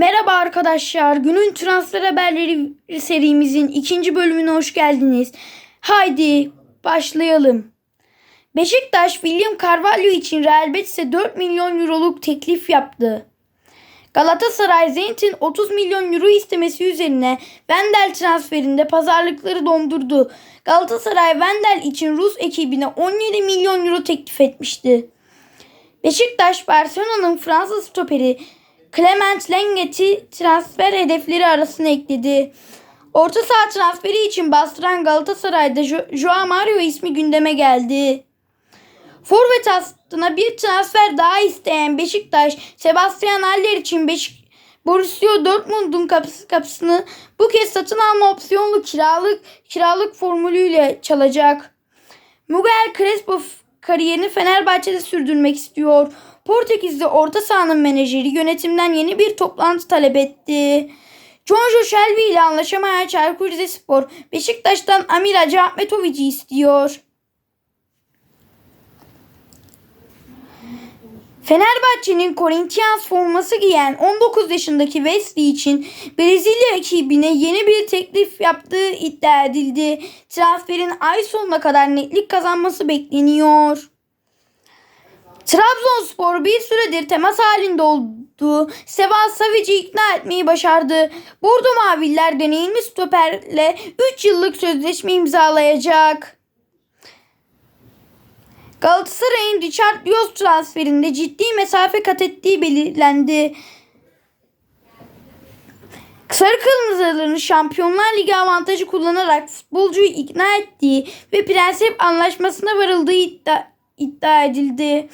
Merhaba arkadaşlar. Günün transfer haberleri serimizin ikinci bölümüne hoş geldiniz. Haydi başlayalım. Beşiktaş William Carvalho için Real Betis'e 4 milyon euroluk teklif yaptı. Galatasaray Zenit'in 30 milyon euro istemesi üzerine Wendel transferinde pazarlıkları dondurdu. Galatasaray Wendel için Rus ekibine 17 milyon euro teklif etmişti. Beşiktaş Barcelona'nın Fransız stoperi Clement Lenget'i transfer hedefleri arasına ekledi. Orta saha transferi için bastıran Galatasaray'da Jo- Joao Mario ismi gündeme geldi. Forvet hattına bir transfer daha isteyen Beşiktaş, Sebastian Haller için Beşik Borussia Dortmund'un kapısı, kapısını bu kez satın alma opsiyonlu kiralık kiralık formülüyle çalacak. Miguel Crespo kariyerini Fenerbahçe'de sürdürmek istiyor. Portekizli orta sahanın menajeri yönetimden yeni bir toplantı talep etti. Jonjo Shelby ile anlaşamayan Çaykur Rizespor Beşiktaş'tan Amir Hacı Ahmetovic'i istiyor. Fenerbahçe'nin Corinthians forması giyen 19 yaşındaki Wesley için Brezilya ekibine yeni bir teklif yaptığı iddia edildi. Transferin ay sonuna kadar netlik kazanması bekleniyor. Trabzonspor bir süredir temas halinde olduğu Seval Savic'i ikna etmeyi başardı. Bordo Maviller deneyimli stoperle 3 yıllık sözleşme imzalayacak. Galatasaray'ın Richard Dios transferinde ciddi mesafe kat ettiği belirlendi. Sarı Kırmızıların Şampiyonlar Ligi avantajı kullanarak futbolcuyu ikna ettiği ve prensip anlaşmasına varıldığı iddia, iddia edildi.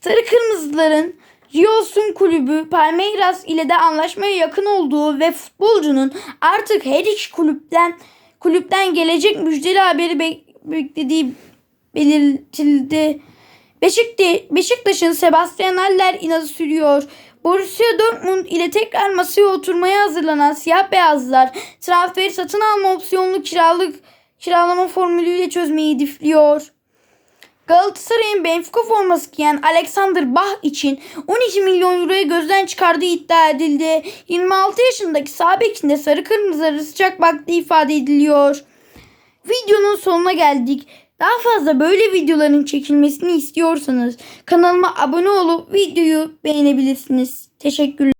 Sarı Kırmızıların Rios'un kulübü Palmeiras ile de anlaşmaya yakın olduğu ve futbolcunun artık her iki kulüpten kulüpten gelecek müjdeli haberi bek- beklediği belirtildi. Beşiktaş'ın Sebastian Haller inadı sürüyor. Borussia Dortmund ile tekrar masaya oturmaya hazırlanan siyah beyazlar transferi satın alma opsiyonlu kiralık kiralama formülüyle çözmeyi hedefliyor. Galatasaray'ın Benfica forması giyen Alexander Bach için 12 milyon euroya gözden çıkardığı iddia edildi. 26 yaşındaki sağ bekinde sarı kırmızıları sıcak baktığı ifade ediliyor. Videonun sonuna geldik. Daha fazla böyle videoların çekilmesini istiyorsanız kanalıma abone olup videoyu beğenebilirsiniz. Teşekkürler.